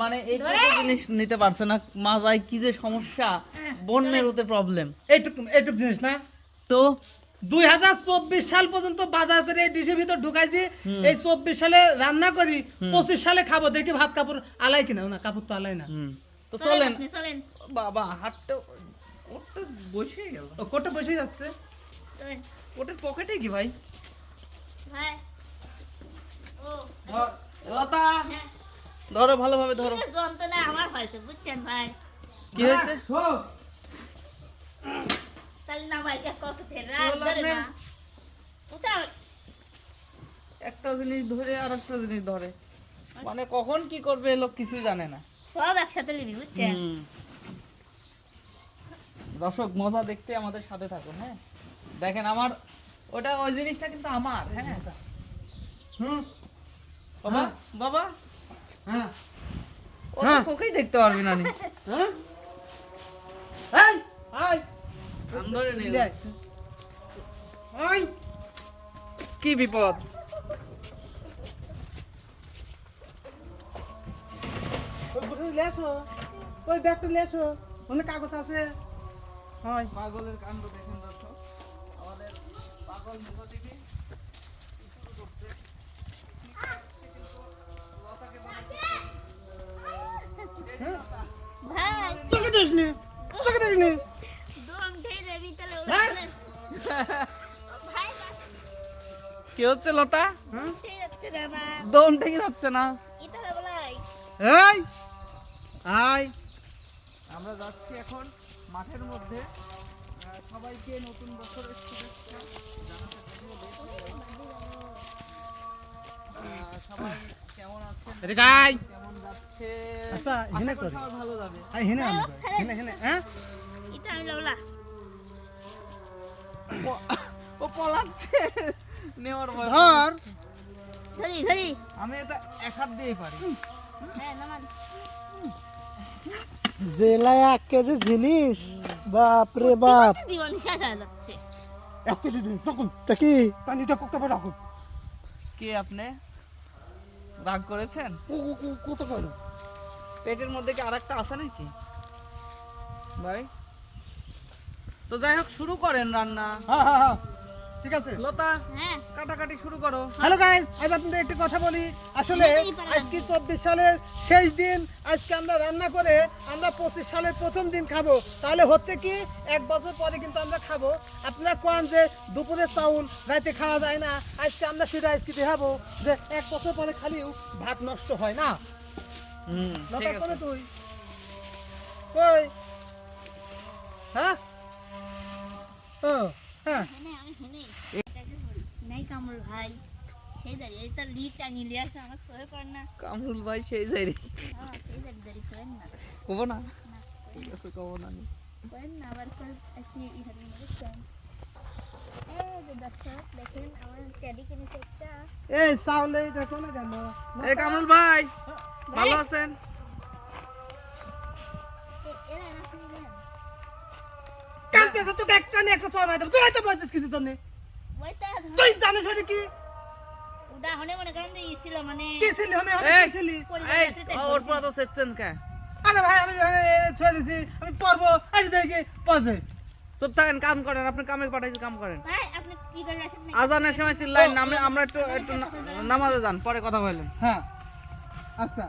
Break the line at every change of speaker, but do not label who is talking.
মানে এই জিনিস নিতে পারছে না? মাজায় কি যে সমস্যা? বন্যের ওতে প্রবলেম
এইটুকু এইটুকু জিনিস না?
তো?
দুই হাজার চব্বিশ সাল পর্যন্ত বাজার করে এই ডিশের ভিতর ঢুকাইছি। এই চব্বিশ সালে রান্না করি পঁচিশ সালে খাব দেখি ভাত কাপড় আলাই কিনা। না কাপড় তো আলাই না।
তো
চলেন
বাবা হাতটা ওটা বসে গেল।
ও কোটে বসে যাচ্ছে।
ওটার পকেটে কি ভাই?
ভাই। ও।
লতা
হ্যাঁ
ধরো ভালোভাবে ধরো।
যন্ত্রণা আমার হয়েছে বুঝছেন ভাই?
কি হয়েছে?
তাহলে না ভাই কত ওটা
একটা জিনিস ধরে আর একটা জিনিস ধরে। মানে কখন কি করবে এ লোক কিছুই জানে না।
সব একসাথে নিবি বুঝছেন?
দর্শক মজা দেখতে আমাদের সাথে থাকুন হ্যাঁ? দেখেন আমার ওটা ওই জিনিসটা কিন্তু আমার হ্যাঁ?
হুম।
বাবা বাবা।
হ্যাঁ।
ও তো চোখেই দেখতে পারবি না।
হ্যাঁ। এই আই। আই
কি বিপদ?
ওই লেছো ওই ব্যাগটা লেছো ওখানে কাগজ আছে। হয়।
পাগলের কাণ্ড দেখেন আমাদের পাগল মুখো থেকে কি শুরু করছে
হ্যাঁ?
ভাই। দম খেয়ে যাবি তাহলে
হ্যাঁ?
ভাই
কি হচ্ছে লতা?
হ্যাঁ?
দম থেকে যাচ্ছে না।
এই আই
আমরা যাচ্ছি এখন মাঠের মধ্যে। সবাইকে নতুন বছরের শুভেচ্ছা সবাই কেমন আছেন? যাচ্ছে
আচ্ছা, এখানে
করি। ভালো যাবে।
আই হেনে আমি হেনে হেনে হ্যাঁ?
এটা আমি বলা
ও- ও পলাচ্ছে। নেওয়ার ভয়
ধর।
ধরি ধরি।
আমি এটা এক হাত দিয়েই পারি।
হ্যাঁ নামান।
জেলায় এক কেজি জিনিস। বাপ রে বাপ।
জীবন শেষ হয়ে যাচ্ছে।
এক কেজি দিন তখন তা কি পানিটা কোকটা রাখুন।
কে আপনি? রাগ করেছেন?
কত করে
পেটের মধ্যে কি আর একটা আছে নাকি? ভাই? তো যাই হোক শুরু করেন রান্না।
হ্যাঁ হ্যাঁ হ্যাঁ। ঠিক আছে?
লতা
হ্যাঁ।
কাটাকাটি শুরু করো।
হ্যালো গাইস আজ আপনাদের একটি কথা বলি। আসলে আজকে চব্বিশ সালের শেষ দিন আজকে আমরা রান্না করে আমরা পঁচিশ সালের প্রথম দিন খাব। তাহলে হচ্ছে কি এক বছর পরে কিন্তু আমরা খাব। আপনারা কোন যে দুপুরে চাউল রাতে খাওয়া যায় না আজকে আমরা সেটা আজকে দেখাবো যে এক বছর পরে খালিও ভাত নষ্ট হয় না।
হুম
লতা করে তুই? কই? হ্যাঁ? ও হ্যাঁ।
কামরুল ভাই সেই যাই
হ্যাঁ না।
কব না? ঠিক আছে কব না
এই
চাউলে দেখো না কেন
এই কামরুল ভাই ভালো আছেন?
পেছার তোকে একটা নিয়ে একটা চড়াই দেবো তুই হয়তো বলছিস কিছু তুই জানিস ওটা কি?
মনে মানে
আমি পড়ব পড়ে।
চুপ থাকেন কাম করেন আপনি কামে পাঠাইছি কাম করেন। আজানের সময় চিল্লাইন নামে আমরা একটু একটু নামাজে যান পরে কথা বললেন
হ্যাঁ আচ্ছা।